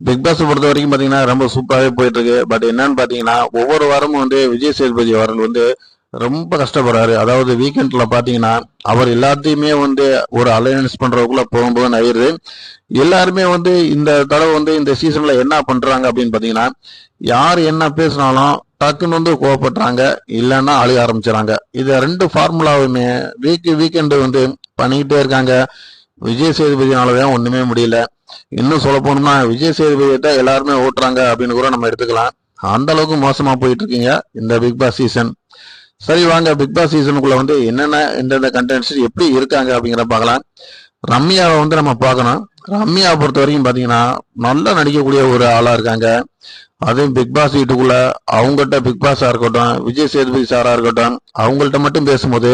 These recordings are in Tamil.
பிக் பாஸ் பொறுத்த வரைக்கும் பார்த்தீங்கன்னா ரொம்ப சூப்பராகவே போயிட்டு இருக்கு பட் என்னன்னு பார்த்தீங்கன்னா ஒவ்வொரு வாரமும் வந்து விஜய் சேதுபதி அவர்கள் வந்து ரொம்ப கஷ்டப்படுறாரு. அதாவது வீக்கெண்ட்ல பாத்தீங்கன்னா அவர் எல்லாத்தையுமே வந்து ஒரு அலையன்ஸ் பண்றதுக்குள்ள போகும்போது ஆயிடுது எல்லாருமே வந்து இந்த தடவை வந்து இந்த சீசன்ல என்ன பண்றாங்க அப்படின்னு பாத்தீங்கன்னா யார் என்ன பேசினாலும் டக்குன்னு வந்து கோவப்படுறாங்க இல்லைன்னா அழுக ஆரம்பிச்சுறாங்க இது ரெண்டு ஃபார்முலாவுமே வீக் வீக்கெண்டு வந்து பண்ணிக்கிட்டே இருக்காங்க. விஜய் சேதுபதினாலதான் ஒண்ணுமே முடியல. இன்னும் சொல்ல போனோம்னா விஜய் சேதுபதியிட்ட தான் எல்லாருமே ஓட்டுறாங்க அப்படின்னு கூட நம்ம எடுத்துக்கலாம். அந்த அளவுக்கு மோசமா போயிட்டு இருக்கீங்க இந்த பிக் பாஸ் சீசன் சரி வாங்க பிக் பாஸ் சீசனுக்குள்ள வந்து என்னென்ன எந்தெந்த கண்டென்ட்ஸ் எப்படி இருக்காங்க அப்படிங்கிற பார்க்கலாம். ரம்யாவை வந்து நம்ம பார்க்கணும். ரம்யாவை பொறுத்த வரைக்கும் பார்த்தீங்கன்னா நல்லா நடிக்கக்கூடிய ஒரு ஆளாக இருக்காங்க. அதுவும் பிக் பாஸ் வீட்டுக்குள்ள அவங்ககிட்ட பிக் பாஸாக இருக்கட்டும் விஜய் சேதுபதி சாராக இருக்கட்டும் அவங்கள்ட்ட மட்டும் பேசும்போது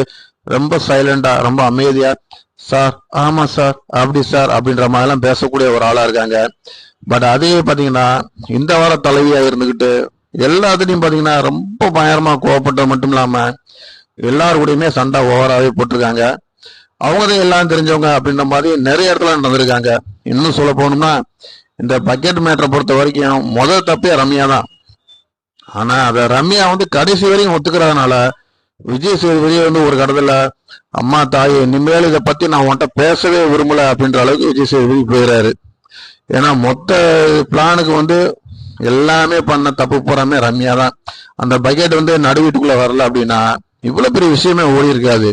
ரொம்ப சைலண்டாக ரொம்ப அமைதியாக சார் ஆமா சார் அப்படி சார் அப்படின்ற மாதிரிலாம் பேசக்கூடிய ஒரு ஆளா இருக்காங்க. பட் அதே பாத்தீங்கன்னா இந்த வார தலைவியா இருந்துகிட்டு எல்லாத்துலயும் பாத்தீங்கன்னா ரொம்ப பயங்கரமா கோவப்பட்டது மட்டும் இல்லாம எல்லாருக்கூடயுமே சண்டை ஓவராகவே போட்டிருக்காங்க. அவங்க தான் எல்லாம் தெரிஞ்சவங்க அப்படின்ற மாதிரி நிறைய இடத்துல நடந்திருக்காங்க. இன்னும் சொல்ல போனோம்னா இந்த பக்கெட் மேட்டரை பொறுத்த வரைக்கும் முதல் தப்பே ரம்யா தான். ஆனா அத ரம்யா வந்து கடைசி வரையும் ஒத்துக்கிறதுனால விஜய் சேதுபதி வந்து ஒரு கடத்துல அம்மா தாய் இனிமேல் இதை பத்தி நான் உன்கிட்ட பேசவே விரும்பல அப்படின்ற அளவுக்கு விஜய் சேதுபதி போயிடுறாரு. ஏன்னா மொத்த பிளானுக்கு வந்து எல்லாமே பண்ண தப்பு போறாமே ரம்யா தான். அந்த பக்கெட் வந்து நடு வீட்டுக்குள்ள வரல அப்படின்னா இவ்வளவு பெரிய விஷயமே ஓடி இருக்காது.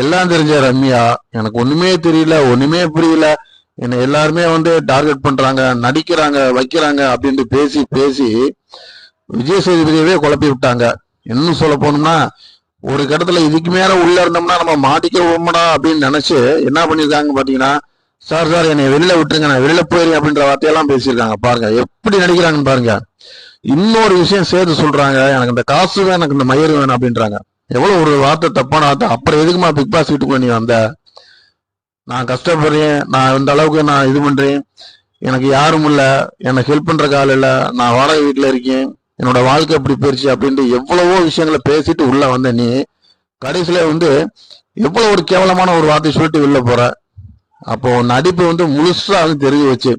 எல்லாம் தெரிஞ்ச ரம்யா எனக்கு ஒண்ணுமே தெரியல ஒண்ணுமே புரியல. என்னை எல்லாருமே வந்து டார்கெட் பண்றாங்க நடிக்கிறாங்க வைக்கிறாங்க அப்படின்ட்டு பேசி பேசி விஜய் சேதுபதியவே குழப்பி விட்டாங்க. இன்னும் சொல்ல போனோம்னா ஒரு கட்டத்தில் இதுக்கு மேலே உள்ளே இருந்தோம்னா நம்ம மாட்டிக்கிறோம்டா அப்படின்னு நினச்சி என்ன பண்ணியிருக்காங்க பார்த்தீங்கன்னா சார் சார் என்னை வெளியில் விட்டுருங்க நான் வெளியில் போயிருங்க அப்படின்ற வார்த்தையெல்லாம் பேசியிருக்காங்க. பாருங்க எப்படி நடிக்கிறாங்கன்னு பாருங்க. இன்னொரு விஷயம் சேர்த்து சொல்கிறாங்க எனக்கு இந்த காசு வேணும் எனக்கு இந்த மயிர் வேணும் அப்படின்றாங்க. எவ்வளோ ஒரு வார்த்தை தப்பான வார்த்தை. அப்புறம் எதுக்குமா பிக் பாஸ் வீட்டுக்குள்ள நீ வந்த? நான் கஷ்டப்படுறேன் நான் இந்த அளவுக்கு நான் இது பண்ணுறேன் எனக்கு யாரும் இல்லை எனக்கு ஹெல்ப் பண்ணுறக்கு கால் இல்லை. நான் வாடகை வீட்டில் இருக்கேன். என்னோட வாழ்க்கை எப்படி போயிருச்சு அப்படின்ட்டு எவ்வளவோ விஷயங்களை பேசிட்டு உள்ள வந்த நீ கடைசியில வந்து எவ்வளவு ஒரு கேவலமான ஒரு வார்த்தை சொல்லிட்டு வெளில போற? அப்போ நடிப்பு வந்து முழுசா வந்து தெரிஞ்சு வச்சு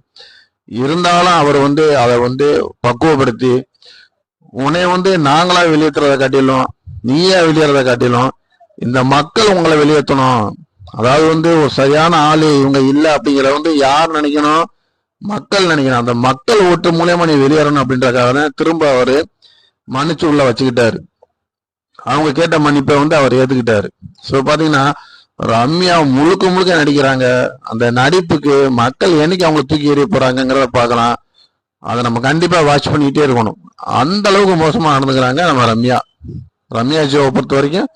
இருந்தாலும் அவர் வந்து அதை வந்து பக்குவப்படுத்தி உன்னை வந்து நாங்களா வெளியேற்றுறதை காட்டிலும் நீயா வெளியேறத காட்டிலும் இந்த மக்கள் உங்களை வெளியேற்றணும் அதாவது வந்து ஒரு சரியான ஆளு இவங்க இல்லை அப்படிங்கிறத வந்து யார் நினைக்கணும்? மக்கள் நினைக்கணும் அந்த மக்கள் ஓட்டு மூலியமா நீ வெளியேறணும் அப்படின்றதுக்காக தான் திரும்ப அவரு மன்னிச்சு உள்ள வச்சுக்கிட்டாரு. அவங்க கேட்ட மன்னிப்பை வந்து அவர் ஏத்துக்கிட்டாரு. சோ பாத்தீங்கன்னா ரம்யா முழுக்க முழுக்க நடிக்கிறாங்க? அந்த நடிப்புக்கு மக்கள் என்னைக்கு அவங்களை தூக்கி எறிய போறாங்கிறத பார்க்கலாம். அதை நம்ம கண்டிப்பா வாட்ச் பண்ணிக்கிட்டே இருக்கணும். அந்த அளவுக்கு மோசமா நடந்துக்கிறாங்க நம்ம ரம்யா. ரம்யா ஜியோவை பொறுத்த வரைக்கும்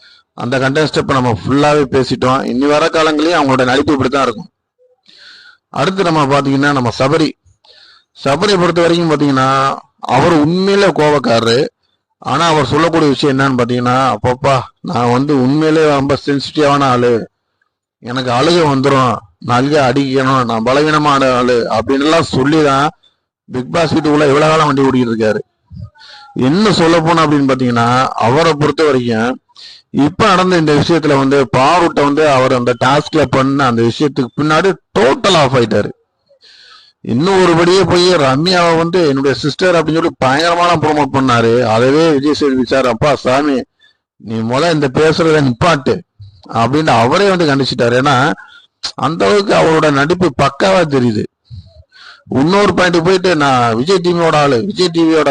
அந்த கண்டெஸ்ட் இப்ப நம்ம ஃபுல்லாவே பேசிட்டோம். இனி வர காலங்களையும் அவங்களோட நடிப்பு இப்படித்தான் இருக்கும். அடுத்து நம்ம பார்த்தீங்கன்னா நம்ம சபரி. சபரியை பொறுத்த வரைக்கும் பார்த்தீங்கன்னா அவர் உண்மையில கோபக்காரரு. ஆனால் அவர் சொல்லக்கூடிய விஷயம் என்னன்னு பார்த்தீங்கன்னா அப்பப்பா நான் வந்து உண்மையிலே ரொம்ப சென்சிட்டிவான ஆள். எனக்கு அழுக வந்துடும் நல்ல அடிக்கணும். நான் பலவீனமான ஆள். அப்படின்லாம் சொல்லி தான் பிக் பாஸ் வீட்டுக்குள்ள இவ்வளோ காலம் வண்டி ஓடிக்கிட்டு இருக்காரு. என்ன சொல்ல போனோம் அப்படின்னு பார்த்தீங்கன்னா அவரை பொறுத்த வரைக்கும் இப்ப நடந்த இந்த விஷயத்துல வந்து பாருட்ட வந்து அவர் அந்த டாஸ்க்ல பண்ண அந்த விஷயத்துக்கு பின்னாடி டோட்டல் ஆஃப் ஆயிட்டாரு. இன்னும் ஒருபடியே போய் ரம்யாவை வந்து என்னுடைய சிஸ்டர் அப்படின்னு சொல்லி பயங்கரமான ப்ரொமோட் பண்ணாரு. அதவே விஜய் சேதுபதி விசார் அப்பா சாமி நீ முத இந்த பேசுறத நிப்பாட்டு அப்படின்னு அவரே வந்து கண்டிச்சிட்டாரு. ஏன்னா அந்த அளவுக்கு அவரோட நடிப்பு பக்காவா தெரியுது. இன்னொரு பாயிண்ட் போயிட்டு நான் விஜய் டிவியோட ஆளு விஜய் டிவியோட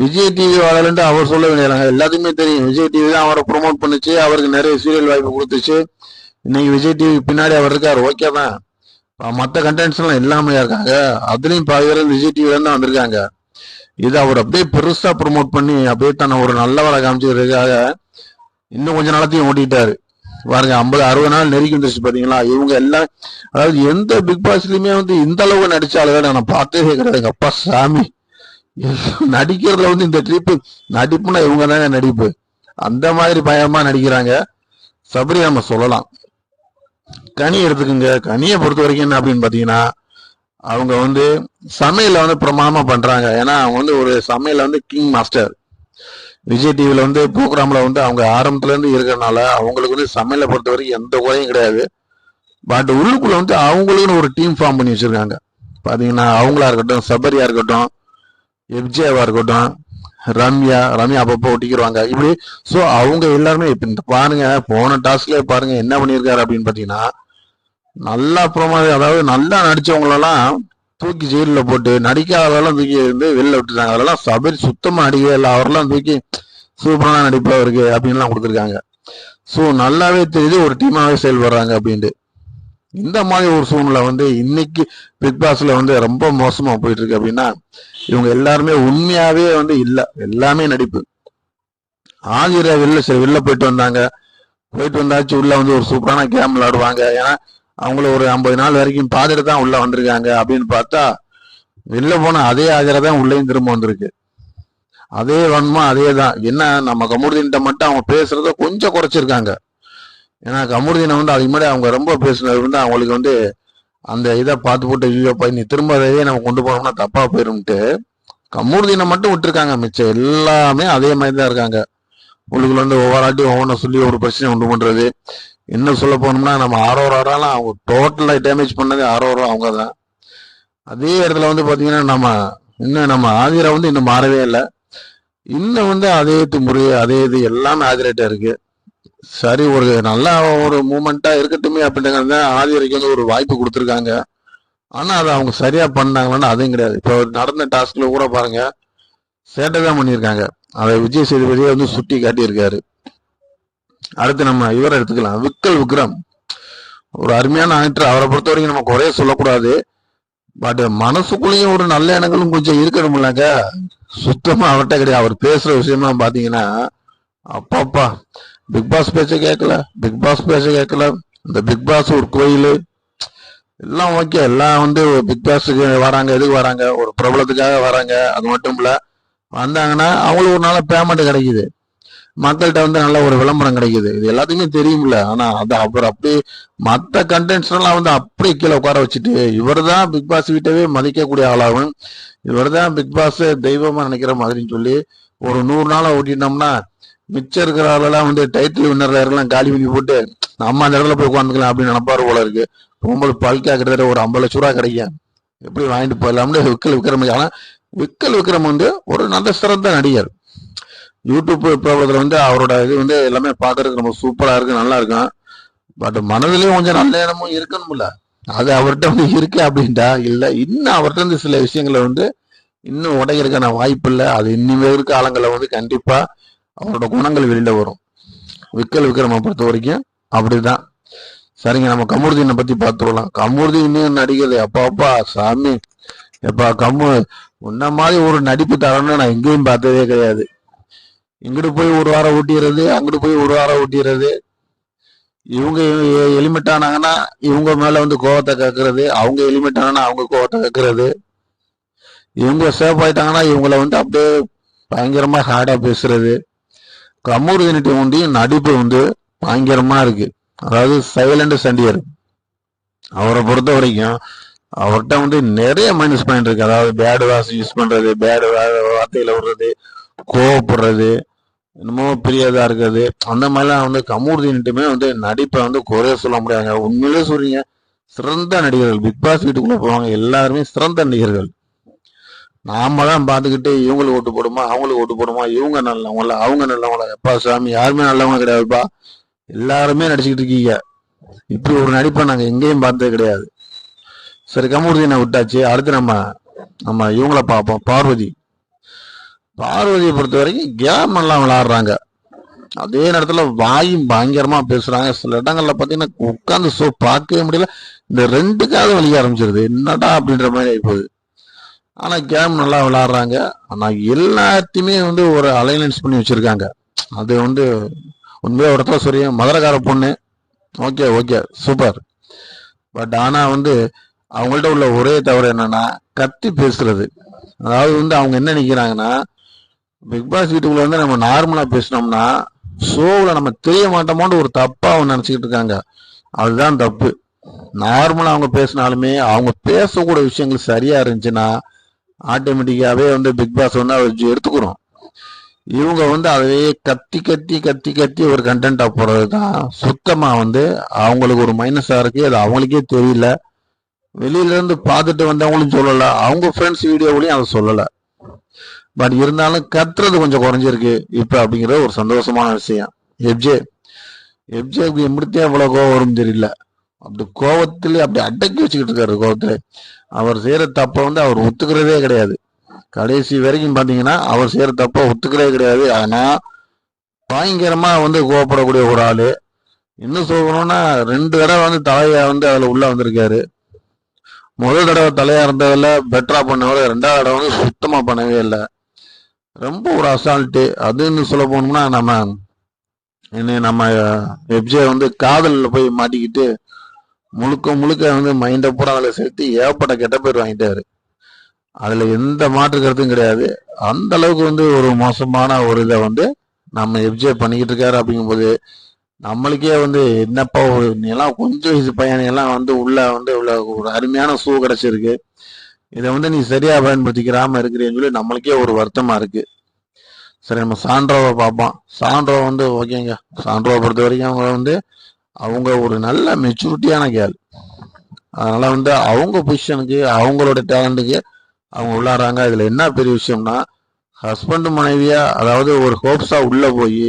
விஜய் டிவி ஆளுன்ட்டு அவர் சொல்ல வேண்டியதாங்க எல்லாத்துக்குமே தெரியும். விஜய் டிவி தான் அவரை ப்ரோமோட் பண்ணுச்சு. அவருக்கு நிறைய சீரியல் வாய்ப்பு கொடுத்துச்சு. இன்னைக்கு விஜய் டிவி பின்னாடி அவர் இருக்கார். ஓகே தான்? மற்ற கண்டென்ட்ஸ்லாம் இல்லாமையா இருக்காங்க. அதுலேயும் பாதி பேர் விஜய் டிவில தான் வந்திருக்காங்க. இது அவர் அப்படியே பெருசாக ப்ரோமோட் பண்ணி அப்படியே தன்னை ஒரு நல்லவரை காமிச்சதுக்காக இன்னும் கொஞ்ச நாளத்தையும் ஓட்டிட்டாரு பாருங்க ஐம்பது அறுபது நாள் நெருக்கி வந்துருச்சு பாத்தீங்களா? இவங்க எல்லாம் அதாவது எந்த பிக் பாஸ்லயுமே வந்து இந்த அளவுக்கு நடிச்சாலும் நான் பார்த்தே கிடையாது அப்பா சாமி. நடிக்கிறதுல வந்து இந்த ட்ரிப்பு நடிப்புனா இவங்க தாங்க நடிப்பு. அந்த மாதிரி பயமா நடிக்கிறாங்க. சபரி நம்ம சொல்லலாம். கனி எடுத்துக்கோங்க. கனியை பொறுத்த வரைக்கும் என்ன அப்படின்னு பாத்தீங்கன்னா அவங்க வந்து சமையல வந்து பிரமாணமா பண்றாங்க. ஏன்னா அவங்க வந்து ஒரு சமையல வந்து கிங் மாஸ்டர் விஜய் டிவில வந்து ப்ரோக்ராம்ல வந்து அவங்க ஆரம்பத்துல இருந்து இருக்கிறனால அவங்களுக்கு வந்து சமையலை பொறுத்த வரைக்கும் எந்த குறையும் கிடையாது. பட் உள்ளுக்குள்ள வந்து அவங்களுக்குன்னு ஒரு டீம் ஃபார்ம் பண்ணி வச்சிருக்காங்க. பாத்தீங்கன்னா அவங்களா இருக்கட்டும் சபரியா இருக்கட்டும் எப்ஜேவா இருக்கட்டும் ரம்யா ரம்யா அப்பப்போ ஒட்டிக்கிடுவாங்க இப்படி ஸோ அவங்க எல்லாருமே இப்ப இந்த பாருங்க போன டாஸ்க்ல பாருங்க என்ன பண்ணியிருக்காரு அப்படின்னு பாத்தீங்கன்னா நல்லா ப்ரோமோ அதாவது நல்லா நடிச்சவங்களெல்லாம் தூக்கி ஜெயிலில் போட்டு நடிக்காதவரெல்லாம் தூக்கி வந்து வெளில விட்டுட்டாங்க. அதெல்லாம் சபரி சுத்தமாக நடிக்கவே இல்லை. அவரெல்லாம் தூக்கி சூப்பரான நடிப்பா இருக்கு அப்படின்லாம் கொடுத்துருக்காங்க. ஸோ நல்லாவே தெரியுது ஒரு டீமாகவே செயல்படுறாங்க அப்படின்ட்டு. இந்த மாதிரி ஒரு சூழ்நிலை வந்து இன்னைக்கு பிக் பாஸ்ல வந்து ரொம்ப மோசமாக போயிட்டு இருக்கு அப்படின்னா இவங்க எல்லாருமே உண்மையாவே வந்து இல்லை. எல்லாமே நடிப்பு. ஆதிர வெளில சரி வெளில போயிட்டு வந்தாங்க. போயிட்டு வந்தாச்சு உள்ள வந்து ஒரு சூப்பரான கேம் விளையாடுவாங்க. ஏன்னா அவங்கள ஒரு ஐம்பது நாள் வரைக்கும் பார்த்துட்டு தான் உள்ள வந்திருக்காங்க அப்படின்னு பார்த்தா வெளில போன அதே ஆஜரா தான் உள்ளேயும் திரும்ப வந்திருக்கு. அதே வன்மா அதே தான். என்ன நம்ம கமுருதீன்ட்ட மட்டும் அவங்க பேசுறத கொஞ்சம் குறைச்சிருக்காங்க. ஏன்னா கமுருதீனை வந்து அதுக்கு முன்னாடி அவங்க ரொம்ப பேசுனது வந்து அவங்களுக்கு வந்து அந்த இதை பார்த்து போட்டு ஐயோ நீ திரும்ப அதையே நம்ம கொண்டு போனோம்னா தப்பா போயிரும்ட்டு கமுருதீனை மட்டும் விட்டுருக்காங்க மிச்சம் எல்லாமே அதே மாதிரி தான் இருக்காங்க. உள்ளுக்குள்ள வந்து ஒவ்வொரு ஆட்டி ஒவ்வொன்றும் சொல்லி ஒரு பிரச்சனை உண்டு பண்றது. இன்னும் சொல்ல போனோம்னா நம்ம ஆரோராலாம் அவங்க டோட்டலா டேமேஜ் பண்ணது ஆரோரா அவங்க தான். அதே இடத்துல வந்து பாத்தீங்கன்னா நம்ம இன்னும் நம்ம ஆதிரா வந்து இன்னும் மாறவே இல்லை. இன்னும் வந்து அதே முறை அதே இது எல்லாமே ஆதிரேட்டா இருக்கு. சரி ஒரு நல்ல ஒரு மூமெண்ட்டாக இருக்கட்டுமே அப்படிங்கிறது ஆதி வரைக்கும் வந்து ஒரு வாய்ப்பு கொடுத்துருக்காங்க. ஆனால் அதை அவங்க சரியாக பண்ணாங்களான்னு அதுவும் கிடையாது. இப்போ நடந்த டாஸ்கில் கூட பாருங்க சேட்டை தான் பண்ணியிருக்காங்க. அதை விஜய் சேதுபதியே வந்து சுட்டி காட்டியிருக்காரு. அடுத்து நம்ம இவரை எடுத்துக்கலாம். விக்கல் விக்ரம். ஒரு அருமையான ஆக்டர் அவரை பொறுத்த வரைக்கும் நம்ம குறைய சொல்லக்கூடாது. பட் மனசுக்குள்ளேயும் ஒரு நல்ல எண்ணங்களும் கொஞ்சம் இருக்கணும்லாங்க. சுத்தமாக அவர்கிட்ட கிடையாது. அவர் பேசுகிற விஷயமா பார்த்தீங்கன்னா அப்பாப்பா. பிக் பாஸ் பேச்ச கேட்கல? பிக் பாஸ் பேச்ச கேட்கல. இந்த பிக் பாஸ் ஒரு கோயில். எல்லாம் ஓகே எல்லாம் வந்து பிக் பாஸுக்கு வராங்க. எதுக்கு வராங்க? ஒரு பிரபலத்துக்காக வராங்க. அது மட்டும் இல்லை. வந்தாங்கன்னா அவங்களுக்கு ஒரு நாள் பேமெண்ட் கிடைக்குது. மக்கள்கிட்ட வந்து நல்ல ஒரு விளம்பரம் கிடைக்குது. இது எல்லாத்துக்குமே தெரியும்ல. ஆனா அது அப்புறம் அப்படி மற்ற கண்டென்ட்ஸ் எல்லாம் வந்து அப்படியே கீழே உட்கார வச்சுட்டு இவர் தான் பிக் பாஸ் வீட்டவே மதிக்கக்கூடிய ஆளாகும். இவர் தான் பிக் பாஸ் தெய்வமா நினைக்கிற மாதிரின்னு சொல்லி ஒரு நூறு நாளை ஓட்டிட்டோம்னா மிச்சம் இருக்கிற ஆளெல்லாம் வந்து டைட்டில் வின்னர் யாரெல்லாம் காலி பண்ணி போட்டு நம்ம அந்த இடத்துல போய் உட்காந்துக்கலாம் அப்படின்னு நினைப்பாரு போல இருக்கு. ரொம்ப பல்கா கிட்டத்தட்ட ஒரு ஐம்பது லட்ச ரூபா கிடைக்கும் எப்படி வாங்கிட்டு போயிடலாம்னு விக்கல் விக்ரம் ஆனா விக்கல் விக்ரம் வந்து ஒரு நல்ல சிறந்த நடிகர். யூடியூப் ப்ராப்ளத்தில் வந்து அவரோட இது வந்து எல்லாமே பார்க்கறதுக்கு ரொம்ப சூப்பரா இருக்கு நல்லா இருக்கும் பட் மனதிலையும் கொஞ்சம் நல்ல இடமும் இருக்கணும்ல அது அவர்கிட்ட வந்து இருக்கு அப்படின்ட்டா இல்லை இன்னும் அவர்கிட்ட இருந்து சில விஷயங்களை வந்து இன்னும் உடைக்கிறதுக்கான வாய்ப்பு இல்லை. அது இனிமே இருக்க ஆளுங்களை வந்து கண்டிப்பாக அவரோட குணங்கள் வெளியில வரும். விக்கல் விக்ரம பொறுத்த வரைக்கும் அப்படிதான். சரிங்க நம்ம கமுருதீனை பத்தி பார்த்துடலாம். கமுருதி இன்னும் நடிக்கிறது. அப்பா அப்பா சாமி. எப்பா கம்மு உன்ன மாதிரி ஒரு நடிப்பு தரணும்னு நான் எங்கேயும் பார்த்ததே கிடையாது. இங்கிட்டு போய் ஒரு வாரம் ஓட்டிடுறது அங்கிட்டு போய் ஒரு வாரம் ஊட்டிடுறது. இவங்க எலிமெண்ட் ஆனாங்கன்னா இவங்க மேல வந்து கோவத்தை கேட்கறது அவங்க எலிமெண்ட் ஆனா அவங்க கோவத்தை கேட்கறது இவங்க சேஃப் ஆயிட்டாங்கன்னா இவங்கள வந்து அப்படியே பயங்கரமா ஹார்டா பேசுறது. கமூர் யூனிட்டி ஒண்டியும் நடிப்பு வந்து பயங்கரமாக இருக்கு. அதாவது சைலண்ட் சண்டியர் அவரை பொறுத்த வரைக்கும் அவர்கிட்ட வந்து நிறைய மைனஸ் பாயிண்ட் இருக்கு. அதாவது பேடு வாஸ் யூஸ் பண்ணுறது பேடு வார்த்தையில் விடுறது கோவப்படுறது என்னமோ பெரியதாக இருக்கிறது. அந்த மாதிரிலாம் வந்து கமூர்தின்ட்டுமே வந்து நடிப்பை வந்து குறைய சொல்ல முடியாதுங்க. உண்மையிலே சொல்றீங்க சிறந்த நடிகர்கள் பிக் பாஸ் வீட்டுக்குள்ளே போவாங்க எல்லாருமே சிறந்த நடிகர்கள். நாம தான் பார்த்துக்கிட்டு இவங்களுக்கு ஓட்டு போடுமா அவங்களுக்கு ஓட்டு போடுமா இவங்க நல்லவங்கள அவங்க நல்லவங்கள? எப்பா சாமி யாருமே நல்லவங்க கிடையாதுப்பா. எல்லாருமே நடிச்சுக்கிட்டு இருக்கீங்க. இப்படி ஒரு நடிப்பை நாங்கள் எங்கேயும் பார்த்தது கிடையாது. சரி கமூர்தீனை விட்டாச்சு. அடுத்து நம்ம நம்ம இவங்கள பார்ப்போம். பார்வதி. பார்வதியை பொறுத்த வரைக்கும் கேம் எல்லாம் விளாடுறாங்க. அதே நேரத்தில் வாயும் பயங்கரமா பேசுறாங்க. சில இடங்கள்ல பார்த்தீங்கன்னா உட்காந்து ஸோ பார்க்கவே முடியல. இந்த ரெண்டுக்காவது வலிக்க ஆரம்பிச்சிருது. என்னடா அப்படின்ற மாதிரி ஆயிப்போகுது. ஆனால் கேம் நல்லா விளாட்றாங்க. ஆனால் எல்லாத்தையுமே வந்து ஒரு அலைனன்ஸ் பண்ணி வச்சுருக்காங்க. அது வந்து உண்மையாக ஒரு இடத்துல சொல்றீங்க மதுரக்கார பொண்ணு. Okay okay. சூப்பர். பட் ஆனால் வந்து அவங்கள்ட்ட உள்ள ஒரே தவறு என்னன்னா கத்தி பேசுறது. அதாவது வந்து அவங்க என்ன நினைக்கிறாங்கன்னா பிக் பாஸ் வீட்டுக்குள்ள வந்து நம்ம நார்மலா பேசினோம்னா ஷோவில் நம்ம தெரிய மாட்டோமோன்னு ஒரு தப்பா அவங்க நினச்சிக்கிட்டு இருக்காங்க. அதுதான் தப்பு. நார்மலா அவங்க பேசினாலுமே அவங்க பேசக்கூடிய விஷயங்கள் சரியா இருந்துச்சுன்னா ஆட்டோமேட்டிக்காகவே வந்து பிக் பாஸ் வந்து அவர் எடுத்துக்கிறோம். இவங்க வந்து அதையே கத்தி கத்தி கத்தி கத்தி ஒரு கண்டென்ட்டாக போடுறது தான் சுத்தமாக வந்து அவங்களுக்கு ஒரு மைனஸாக இருக்குது அது அவங்களுக்கே தெரியல. வெளியிலேருந்து பார்த்துட்டு வந்தவங்களும் சொல்லலை. அவங்க ஃப்ரெண்ட்ஸ் வீடியோவிலையும் அதை சொல்லலை. பட் இருந்தாலும் கத்துறது கொஞ்சம் குறைஞ்சிருக்கு. இப்போ அப்படிங்கிற ஒரு சந்தோஷமான விஷயம். எப்ஜே எப்ஜேக்கு எப்படித்தான் எவ்வளோ கோவம் வரும் தெரியல. அப்படி கோவத்திலே அப்படி அடக்கி வச்சுக்கிட்டு இருக்காரு கோபத்துல அவர் செய்யற தப்ப வந்து அவர் ஒத்துக்கிறதே கிடையாது. கடைசி வரைக்கும் பாத்தீங்கன்னா அவர் செய்யற தப்ப ஒத்துக்கிறதே கிடையாது. ஆனா பயங்கரமா வந்து கோவப்படக்கூடிய ஒரு ஆளு. இன்னும் சொல்லணும்னா ரெண்டு தடவை வந்து தலையா வந்து அதுல உள்ள வந்திருக்காரு. முதல் தடவை தலையா இருந்ததுல பெட்டரா பண்ணவர் ரெண்டாவது தடவை வந்து சுத்தமா பண்ணவே இல்லை. ரொம்ப ஒரு அசால்ட்டு அதுன்னு சொல்ல போனோம்னா நம்ம என்ன நம்ம எப்ஜே வந்து காதலில் போய் மாட்டிக்கிட்டு முழுக்க முழுக்க வந்து மைண்டை பூரா அதில் சேர்த்து ஏகப்பட்ட கெட்ட பேர் வாங்கிட்டாரு. அதில் எந்த மாற்று கருத்தும் கிடையாது. அந்த அளவுக்கு வந்து ஒரு மோசமான ஒரு இதை வந்து நம்ம எப்ஜே பண்ணிக்கிட்டு இருக்காரு அப்படிங்கும்போது நம்மளுக்கே வந்து என்னப்பா ஒரு நீ எல்லாம் கொஞ்சம் இது பையனையெல்லாம் வந்து உள்ள வந்து உள்ள ஒரு அருமையான ஷூ கிடைச்சிருக்கு. இதை வந்து நீ சரியா பயன்படுத்திக்கிறாம இருக்கிறேன்னு சொல்லி நம்மளுக்கே ஒரு வருத்தமா இருக்கு. சரி நம்ம சாண்ட்ரோவை பார்ப்போம். சாண்ட்ரோ வந்து ஓகேங்க. சாண்ட்ரோவை பொறுத்த வரைக்கும் அவங்க வந்து அவங்க ஒரு நல்ல மெச்சூரிட்டியான கேள் அதனால வந்து அவங்க பொசிஷனுக்கு அவங்களோட டேலண்ட்டுக்கு அவங்க உள்ளாடுறாங்க இதுல என்ன பெரிய விஷயம்னா ஹஸ்பண்ட் மனைவியா அதாவது ஒரு ஹோப்ஸா உள்ள போய்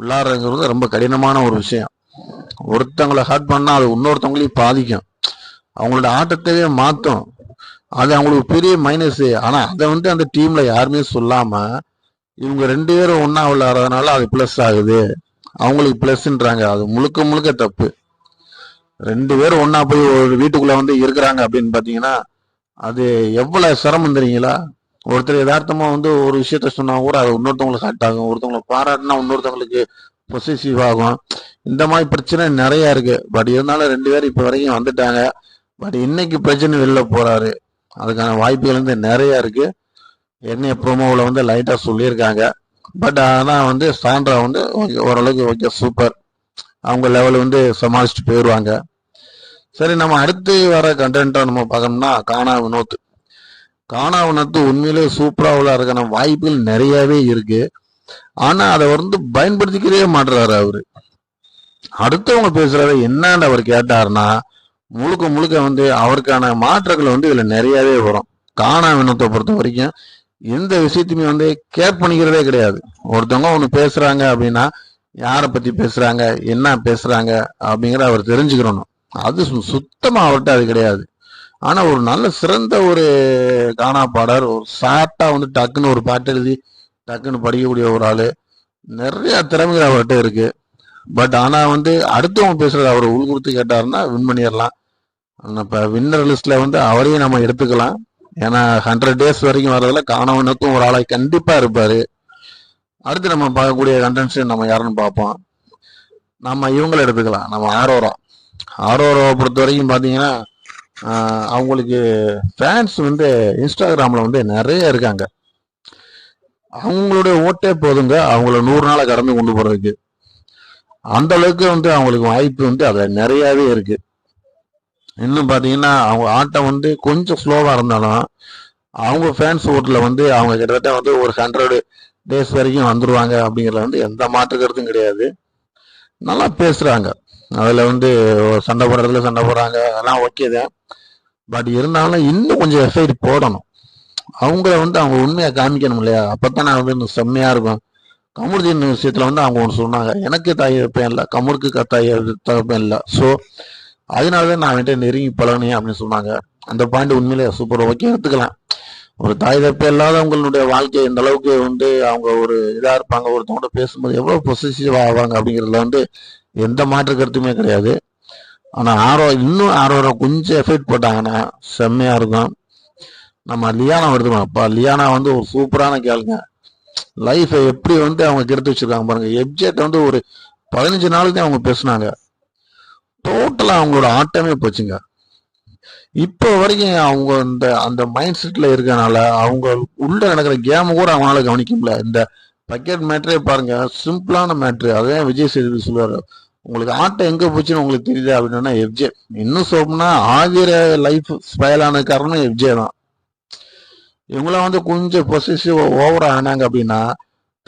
உள்ளாடுறதுங்கிறது ரொம்ப கடினமான ஒரு விஷயம். ஒருத்தங்களை ஹர்ட் பண்ணா அது இன்னொருத்தவங்களையும் பாதிக்கும். அவங்களோட ஆட்டத்தையே மாற்றும் அது அவங்களுக்கு பெரிய மைனஸ் ஆனா அதை வந்து அந்த டீம்ல யாருமே சொல்லாம இவங்க ரெண்டு பேரும் ஒன்னா விளையாடுறதுனால அது பிளஸ் ஆகுது. அவங்களுக்கு பிளஸ்ன்றாங்க அது முழுக்க முழுக்க தப்பு. ரெண்டு பேரும் ஒன்னா போய் ஒரு வீட்டுக்குள்ள வந்து இருக்கிறாங்க அப்படின்னு பாத்தீங்கன்னா அது எவ்வளவு சிரமம் தெரியுங்களா? ஒருத்தர் யதார்த்தமா வந்து ஒரு விஷயத்த சொன்னா கூட அது இன்னொருத்தவங்களுக்கு ஹர்ட் ஆகும். ஒருத்தவங்களை பாராட்டினா இன்னொருத்தவங்களுக்கு பொசிசிவ் ஆகும். இந்த மாதிரி பிரச்சனை நிறைய இருக்கு. பட் இருந்தாலும் ரெண்டு பேரும் இப்ப வரைக்கும் வந்துட்டாங்க. பட் இன்னைக்கு பிரச்சனை வெளில போறாரு. அதுக்கான வாய்ப்புகள் வந்து நிறைய இருக்கு. என்னைய ப்ரோமோவில் வந்து லைட்டாக சொல்லியிருக்காங்க. பட் ஆனால் வந்து சாண்ட்ரா வந்து ஓரளவுக்கு ஓகே சூப்பர் அவங்க லெவல் வந்து சமாளிச்சுட்டு போயிடுவாங்க சரி நம்ம அடுத்து வர கண்டென்ட்டாக நம்ம பார்க்கணும்னா கானா வினோத். கானா வினோத்து உண்மையிலேயே சூப்பராக விளையாடுறதுக்கான வாய்ப்புகள் நிறையாவே இருக்கு. ஆனால் அதை வந்து பயன்படுத்திக்கிறே மாட்டுறாரு அவரு. அடுத்தவங்க பேசுறத என்னன்னு அவர் கேட்டாருன்னா முழுக்க முழுக்க வந்து அவருக்கான மாற்றங்கள் வந்து இதில் நிறையாவே வரும். காணா வினத்தை பொறுத்த வரைக்கும் எந்த விஷயத்தையுமே வந்து கேர் பண்ணிக்கிறதே கிடையாது. ஒருத்தவங்க ஒன்று பேசுறாங்க அப்படின்னா யாரை பத்தி பேசுறாங்க என்ன பேசுறாங்க அப்படிங்கிற அவர் தெரிஞ்சுக்கிறணும் அது சு- சுத்தமா அவர்கிட்ட அது கிடையாது. ஆனா ஒரு நல்ல சிறந்த ஒரு கானா பாடர் ஒரு ஷார்ட்டா வந்து டக்குன்னு ஒரு பாட்டு எழுதி டக்குன்னு படிக்கக்கூடிய ஒரு ஆளு நிறைய திறமைகள் அவர்கிட்ட இருக்கு. பட் ஆனா வந்து அடுத்தவங்க பேசுறது அவர் உள் கொடுத்து கேட்டாருன்னா வின் பண்ணிடலாம். இப்போ வின்னர் லிஸ்ட்ல வந்து அவரையும் நம்ம எடுத்துக்கலாம். ஏன்னா ஹண்ட்ரட் டேஸ் வரைக்கும் வர்றதுல காணவனுக்கும் ஒரு ஆளாக கண்டிப்பாக இருப்பார். அடுத்து நம்ம பார்க்கக்கூடிய கண்டென்ட்ஸ் நம்ம யாருன்னு பார்ப்போம். நம்ம இவங்களை எடுத்துக்கலாம். நம்ம ஆரோரா. ஆரோராவை பொறுத்த வரைக்கும் பார்த்தீங்கன்னா அவங்களுக்கு ஃபேன்ஸ் வந்து இன்ஸ்டாகிராமில் வந்து நிறைய இருக்காங்க. அவங்களுடைய ஓட்டே போதுங்க. அவங்கள நூறு நாளை கடந்து கொண்டு போகிறதுக்கு அந்த அளவுக்கு வந்து அவங்களுக்கு வாய்ப்பு வந்து அதில் நிறையாவே இருக்கு. இன்னும் பார்த்தீங்கன்னா அவங்க ஆட்டம் வந்து கொஞ்சம் ஸ்லோவாக இருந்தாலும் அவங்க ஃபேன்ஸ் ஓட்டில் வந்து அவங்க கிட்டத்தட்ட வந்து ஒரு ஹண்ட்ரடு டேஸ் வரைக்கும் வந்துடுவாங்க அப்படிங்கறதுல வந்து எந்த மாற்று கருத்தும் கிடையாது. நல்லா பேசுகிறாங்க அதில் வந்து சண்டை போடுறதுல சண்டை போடுறாங்க. அதெல்லாம் ஓகே தான். பட் இருந்தாலும் இன்னும் கொஞ்சம் எஃபைட் போடணும். அவங்கள வந்து அவங்க உண்மையை காமிக்கணும் இல்லையா? அப்பதான் நான் வந்து இன்னும் செம்மையாக இருக்கும். கமருதீன் விஷயத்தில் வந்து அவங்க ஒன்று சொன்னாங்க. எனக்கு தாய் தப்பேன் இல்லை. கமுருக்கு தாய் தப்பேன் இல்லை. ஸோ அதனாலதான் நான் அவன்கிட்ட நெருங்கி பழகினேன் அப்படின்னு சொன்னாங்க. அந்த பாயிண்ட் உண்மையிலே சூப்பர் ஓகே எடுத்துக்கலாம். ஒரு தாய் தப்பே இல்லாதவங்களுடைய வாழ்க்கை இந்த அளவுக்கு வந்து அவங்க ஒரு இதாக இருப்பாங்க ஒருத்தவங்கள்ட பேசும்போது எவ்வளோ பொசிசிவ் ஆவாங்க அப்படிங்கிறதுல வந்து எந்த மாற்று கருத்துமே கிடையாது. ஆனால் ஆரோ இன்னும் ஆரோரோ கொஞ்சம் எஃபெக்ட் போட்டாங்கன்னா செம்மையாக இருக்கும். நம்ம லியானா எடுத்துக்கணும் அப்பா லியானா வந்து ஒரு சூப்பரான கேளுங்க. லைஃப்பை எப்படி வந்து அவங்க கெடுத்து வச்சிருக்காங்க பாருங்க. எப்ஜெட் வந்து ஒரு பதினஞ்சு நாளுக்கு அவங்க பேசுனாங்க. டோட்டலாக அவங்களோட ஆட்டமே போச்சுங்க. இப்போ வரைக்கும் அவங்க இந்த அந்த மைண்ட் செட்டில் இருக்கனால அவங்க உள்ள நடக்கிற கேம் கூட அவங்களால கவனிக்க முடியல. இந்த பக்கெட் மேட்ரே பாருங்க சிம்பிளான மேட்ரு அதான் விஜய் சேதுபதி சொல்லுவார் உங்களுக்கு ஆட்டம் எங்கே போச்சுன்னு உங்களுக்கு தெரியுது அப்படின்னா எஃப்ஜே இன்னும் சொல்லணும்னா ஆகிற லைஃப் ஸ்பைல் ஆன காரணம் எஃப்ஜே தான். இவங்களாம் வந்து கொஞ்சம் பொசிசிவ் ஓவரா ஆனாங்க அப்படின்னா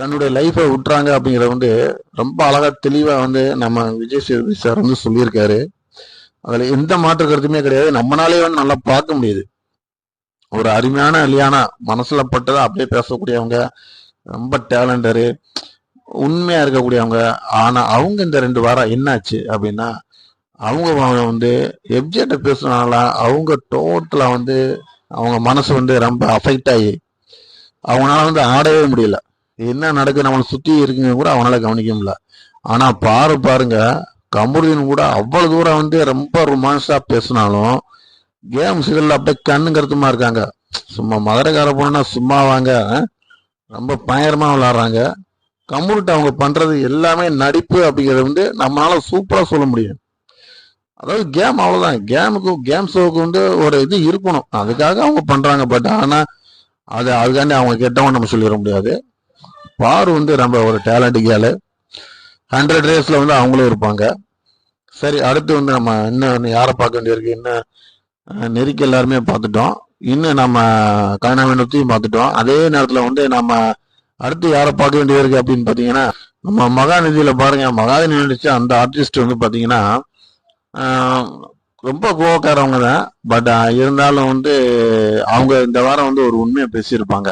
தன்னுடைய லைஃபை விட்டுறாங்க அப்படிங்கிறத வந்து ரொம்ப அழகா தெளிவாக வந்து நம்ம விஜய் சேதுபதி சார் வந்து சொல்லியிருக்காரு. அதில் எந்த மாற்று கருத்துமே கிடையாது. நம்மளாலே வந்து நல்லா பார்க்க முடியுது. ஒரு அருமையான இல்லையானா மனசில் பட்டதை அப்படியே பேசக்கூடியவங்க ரொம்ப டேலண்டரு உண்மையாக இருக்கக்கூடியவங்க. ஆனால் அவங்க இந்த ரெண்டு வாரம் என்னாச்சு அப்படின்னா அவங்க வந்து எப்ஜெட்ட பேசுனால அவங்க டோட்டலாக வந்து அவங்க மனசு வந்து ரொம்ப அஃபெக்ட் ஆகி அவங்களால வந்து ஆடவே முடியல. என்ன நடக்குது? நம்மளை சுற்றி இருக்குங்க கூட அவனால் கவனிக்க முடியல. ஆனால் பாரு பாருங்க. கமருதீன் கூட அவ்வளோ தூரம் வந்து ரொம்ப ரொமான்ஸாக பேசினாலும் கேம்ஸ் இதில் அப்படியே கண்ணு கருத்துமா இருக்காங்க. சும்மா மதுரைக்கார போனா சும்மா வாங்க. ரொம்ப பயங்கரமாக விளாட்றாங்க கம்முருட்டு அவங்க பண்ணுறது எல்லாமே நடிப்பு அப்படிங்கிறது வந்து நம்மளால் சூப்பராக சொல்ல முடியும். அதாவது கேம் அவ்வளோதான் கேமுக்கு கேம் ஷோவுக்கு வந்து ஒரு இது இருக்கணும். அதுக்காக அவங்க பண்ணுறாங்க பட் ஆனால் அது அதுக்காண்டி அவங்க கெட்டவங்க நம்ம சொல்லிட முடியாது. பார் வந்து ரொம்ப ஒரு டேலண்ட் கேளு. ஹண்ட்ரட் ரேஸில் வந்து அவங்களும் இருப்பாங்க. சரி அடுத்து வந்து நம்ம இன்னும் யாரை பார்க்க வேண்டியிருக்கு? இன்னும் நெருக்கி எல்லாருமே பார்த்துட்டோம். இன்னும் நம்ம கனவினத்தையும் பார்த்துட்டோம். அதே நேரத்தில் வந்து நம்ம அடுத்து யாரை பார்க்க வேண்டியிருக்கு அப்படின்னு பார்த்தீங்கன்னா நம்ம மகாநிதியில் பாருங்க. மகாநிதி நடிச்ச அந்த ஆர்டிஸ்ட் வந்து பார்த்தீங்கன்னா ரொம்ப கோவக்காரவங்க தான். பட் இருந்தாலும் வந்து அவங்க இந்த வாரம் வந்து ஒரு உண்மையை பேசியிருப்பாங்க.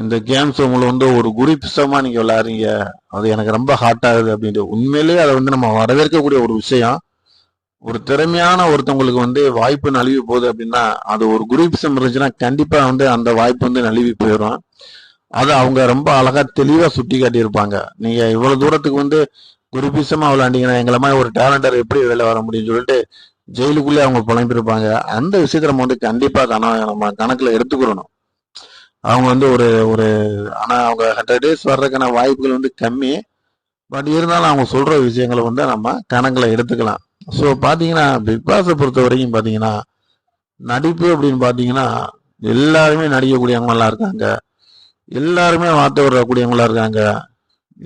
இந்த கேம்ஸ் உங்களை வந்து ஒரு குறிப்பிசமா நீங்க விளையாடுறீங்க. அது எனக்கு ரொம்ப ஹார்ட் ஆகுது அப்படின்ட்டு உண்மையிலேயே அதை வந்து நம்ம வரவேற்கக்கூடிய ஒரு விஷயம். ஒரு திறமையான ஒருத்தவங்களுக்கு வந்து வாய்ப்பு நழுவி போகுது அப்படின்னா அது ஒரு குரூப்பிசம் இருந்துச்சுன்னா கண்டிப்பா வந்து அந்த வாய்ப்பு வந்து நழுவி போயிடும். அது அவங்க ரொம்ப அழகா தெளிவா சுட்டி காட்டியிருப்பாங்க. நீங்க இவ்வளவு தூரத்துக்கு வந்து குரூப்பிசமா விளையாண்டீங்கன்னா எங்களை மாதிரி ஒரு டேலண்டர் எப்படி வெளில வர முடியும்னு சொல்லிட்டு ஜெயிலுக்குள்ளே அவங்க புலம்பிருப்பாங்க அந்த விஷயத்த நம்ம வந்து கண்டிப்பா கண நம்ம கணக்குல எடுத்துக்கிறணும் அவங்க வந்து ஒரு ஒரு ஆனால் அவங்க ஹண்ட்ரட் டேஸ் வர்றதுக்கான வாய்ப்புகள் வந்து கம்மி. பட் இருந்தாலும் அவங்க சொல்கிற விஷயங்களை வந்து நம்ம கணக்கில் எடுத்துக்கலாம். ஸோ பார்த்தீங்கன்னா பிக் பாஸை பொறுத்த வரைக்கும் பார்த்தீங்கன்னா நடிப்பு அப்படின்னு பார்த்தீங்கன்னா எல்லாருமே நடிக்கக்கூடியவங்களா இருக்காங்க. எல்லாருமே வார்த்தை விடக்கூடியவங்களா இருக்காங்க.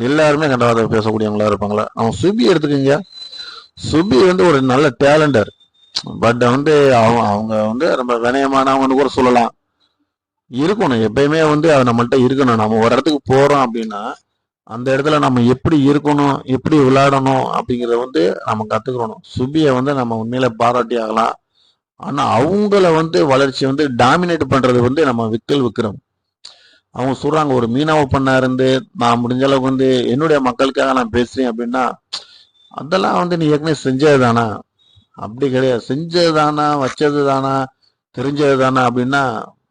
எல்லாருமே கண்ட வார்த்தை பேசக்கூடியவங்களா இருப்பாங்களா? அவன் சுபி எடுத்துக்கோங்க. சுபி வந்து ஒரு நல்ல டேலண்டர் பட் வந்து அவங்க அவங்க வந்து ரொம்ப வினயமானவங்கன்னு கூட சொல்லலாம். இருக்கணும். எப்பயுமே வந்து அது நம்மள்ட்ட இருக்கணும். நம்ம ஒரு இடத்துக்கு போகிறோம் அப்படின்னா அந்த இடத்துல நம்ம எப்படி இருக்கணும் எப்படி விளையாடணும் அப்படிங்கிறத வந்து நம்ம கற்றுக்கணும் சுபியை வந்து நம்ம உண்மையில பாராட்டி ஆகலாம். ஆனால் அவங்கள வந்து வளர்ச்சி வந்து டாமினேட் பண்ணுறது வந்து நம்ம விக்கல் விக்ரம். அவங்க சொல்கிறாங்க ஒரு மீனவ பண்ணா இருந்து நான் முடிஞ்ச அளவுக்கு வந்து என்னுடைய மக்களுக்காக நான் பேசுறேன் அப்படின்னா அதெல்லாம் வந்து நீ ஏற்கனவே செஞ்சது தானா? அப்படி கிடையாது. செஞ்சது தானா? வச்சது தானா? தெரிஞ்சது தானா? அப்படின்னா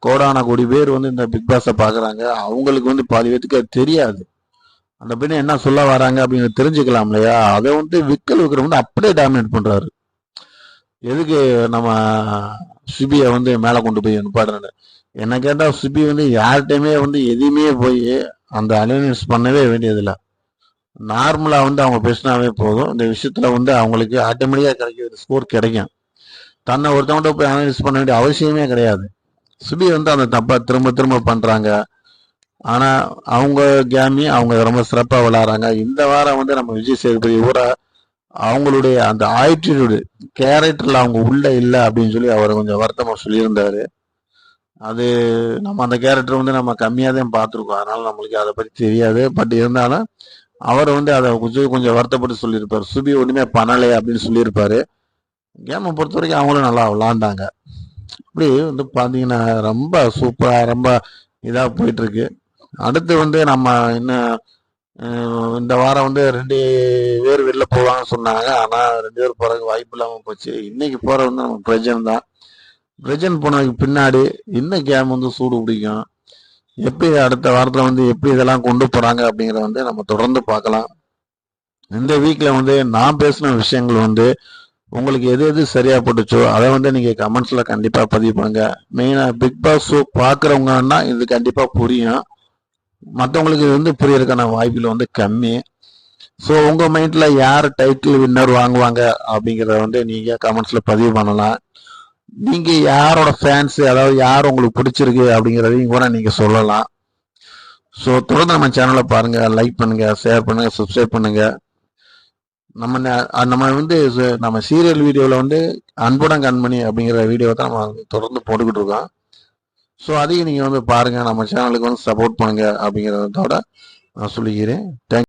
கோடான கோடி பேர் வந்து இந்த பிக் பாஸை பார்க்குறாங்க அவங்களுக்கு வந்து பாதி பேத்துக்கு அது தெரியாது. அந்த பெண்ணு என்ன சொல்ல வராங்க அப்படின்னு தெரிஞ்சுக்கலாம் இல்லையா? அதை வந்து விக்கல் விக்ரம் வந்து அப்படியே டாமினேட் பண்ணுறாரு எதுக்கு நம்ம சுபியை வந்து மேலே கொண்டு போய் நிப்பாடுறாரு என்ன கேட்டால் சுபி வந்து யார்கிட்டையுமே வந்து எதையுமே போய் அந்த அலைனன்ஸ் பண்ணவே வேண்டியதில்லை. நார்மலாக வந்து அவங்க பேசினாவே போதும். இந்த விஷயத்தில் வந்து அவங்களுக்கு ஆட்டோமேட்டிக்காக கிடைக்கிற ஸ்கோர் கிடைக்கும். தன்னை ஒருத்தவங்கள்ட்ட போய் அனலைஸ் பண்ண வேண்டிய அவசியமே கிடையாது. சுபி வந்து அந்த தப்பா திரும்ப திரும்ப பண்றாங்க. ஆனா அவங்க கேமி அவங்க ரொம்ப சிறப்பா விளாட்றாங்க இந்த வாரம் வந்து நம்ம விஜய் சேதுபதி கூட அவங்களுடைய அந்த ஆட்டிடியூடு கேரக்டர்ல அவங்க உள்ள இல்லை அப்படின்னு சொல்லி அவர் கொஞ்சம் வருத்தமா சொல்லியிருந்தாரு. அது நம்ம அந்த கேரக்டர் வந்து நம்ம கம்மியாக தான் பார்த்துருக்கோம். அதனால நம்மளுக்கு அதை பத்தி தெரியாது. பட் இருந்தாலும் அவர் வந்து அதை கொஞ்சம் கொஞ்சம் வருத்தப்பட்டு சொல்லியிருப்பாரு. சுபி ஒண்ணுமே பண்ணலை அப்படின்னு சொல்லியிருப்பாரு. கேமை பொறுத்த வரைக்கும் அவங்களும் நல்லா விளாண்டாங்க இப்படி வந்து பார்த்தீங்கன்னா ரொம்ப சூப்பராக ரொம்ப இதாக போயிட்டுருக்கு. அடுத்து வந்து நம்ம இன்னும் இந்த வாரம் வந்து ரெண்டு பேர் வெளில போவாங்கன்னு சொன்னாங்க. ஆனால் ரெண்டு பேர் போகிறதுக்கு வாய்ப்பு இல்லாமல் போச்சு. இன்னைக்கு போகிறது வந்து நம்ம பிரஜன் தான். பிரஜன் போனதுக்கு பின்னாடி இன்னும் கேம் வந்து சூடு பிடிக்கும். எப்படி அடுத்த வாரத்தில் வந்து எப்படி இதெல்லாம் கொண்டு போகிறாங்க அப்படிங்கிறத வந்து நம்ம தொடர்ந்து பார்க்கலாம். இந்த வீக்கில் வந்து நான் பேசின விஷயங்கள் வந்து உங்களுக்கு எது எது சரியா போட்டுச்சோ அதை வந்து நீங்க கமெண்ட்ஸ்ல கண்டிப்பா பதிவு பண்ணுங்க மெயினா பிக் பாஸ் ஷோ பாக்குறவங்கன்னா இது கண்டிப்பா புரியும். மற்றவங்களுக்கு இது வந்து புரியறதுக்கான வாய்ப்புகள் வந்து கம்மி. ஸோ உங்க மைண்ட்ல யார் டைட்டில் வின்னர் வாங்குவாங்க அப்படிங்கிறத வந்து நீங்க கமெண்ட்ஸ்ல பதிவு பண்ணலாம். நீங்க யாரோட ஃபேன்ஸ் அதாவது யார் உங்களுக்கு பிடிச்சிருக்கு அப்படிங்கிறதையும் கூட நீங்க சொல்லலாம். ஸோ தொடர்ந்து நம்ம சேனலை பாருங்க லைக் பண்ணுங்க ஷேர் பண்ணுங்க சப்ஸ்கிரைப் பண்ணுங்க. நம்ம நம்ம வந்து நம்ம சீரியல் வீடியோவில் வந்து அன்புடன் கண்மணி அப்படிங்கிற வீடியோ தான் நம்ம வந்து தொடர்ந்து போட்டுக்கிட்டு இருக்கோம். ஸோ அதையும் நீங்கள் வந்து பாருங்க. நம்ம சேனலுக்கு வந்து சப்போர்ட் பண்ணுங்க அப்படிங்கிறதோட நான் சொல்லிக்கிறேன். தேங்க்